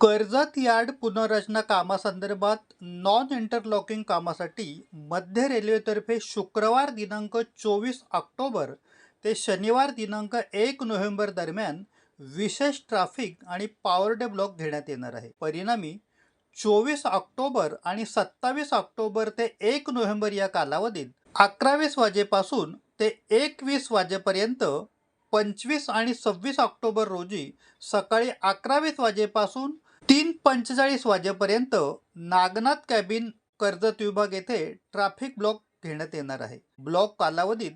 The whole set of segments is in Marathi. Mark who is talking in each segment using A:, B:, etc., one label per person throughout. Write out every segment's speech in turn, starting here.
A: कर्जत यार्ड पुनर्रचना कामासंदर्भात नॉन इंटरलॉकिंग कामासाठी मध्य रेल्वेतर्फे शुक्रवार दिनांक चोवीस ऑक्टोबर ते शनिवार दिनांक एक नोव्हेंबर दरम्यान विशेष ट्रॅफिक आणि पॉवर डे ब्लॉक घेण्यात येणार आहे. परिणामी चोवीस ऑक्टोबर आणि सत्तावीस ऑक्टोबर ते एक नोव्हेंबर या कालावधीत अकरावीस वाजेपासून ते एकवीस वाजेपर्यंत पंचवीस आणि सव्वीस ऑक्टोबर रोजी सकाळी अकरावीस वाजेपासून तीन पंचेचाळीस वाजेपर्यंत नागनाथ कॅबिन कर्जत विभाग येथे ट्रॅफिक ब्लॉक घेण्यात येणार आहे. ब्लॉक कालावधीत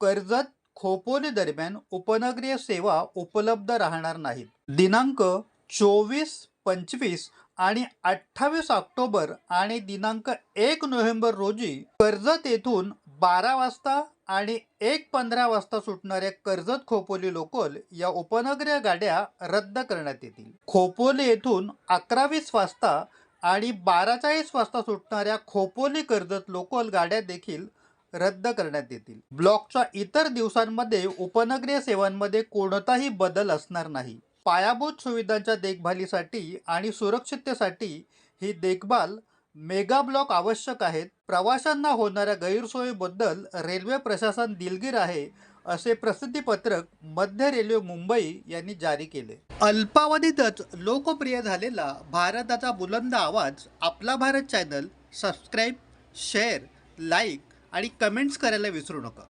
A: कर्जत खोपोली दरम्यान उपनगरीय सेवा उपलब्ध राहणार नाहीत. दिनांक चोवीस पंचवीस आणि अठ्ठावीस ऑक्टोबर आणि दिनांक एक नोव्हेंबर रोजी कर्जत येथून बारा वाजता आणि एक पंधरा वाजता सुटणाऱ्या कर्जत खोपोली लोकल या उपनगरीय गाड्या रद्द करण्यात येतील. खोपोली येथून अकरा वीस वाजता आणि बारा चाळीस वाजता सुटणाऱ्या खोपोली कर्जत लोकल गाड्या देखील रद्द करण्यात येतील. ब्लॉकच्या इतर दिवसांमध्ये उपनगरीय सेवांमध्ये कोणताही बदल असणार नाही. पायाभूत सुविधांच्या देखभालीसाठी आणि सुरक्षिततेसाठी ही देखभाल मेगा ब्लॉक आवश्यक आहेत. प्रवाशांना होणाऱ्या गैरसोयीबद्दल रेल्वे प्रशासन दिलगीर आहे असे प्रसिद्धीपत्रक मध्य रेल्वे मुंबई यांनी जारी केले. अल्पावधीतच लोकप्रिय झालेला भारताचा बुलंद आवाज आपला Bharat channel subscribe share like आणि कमेंट्स करायला विसरू नका.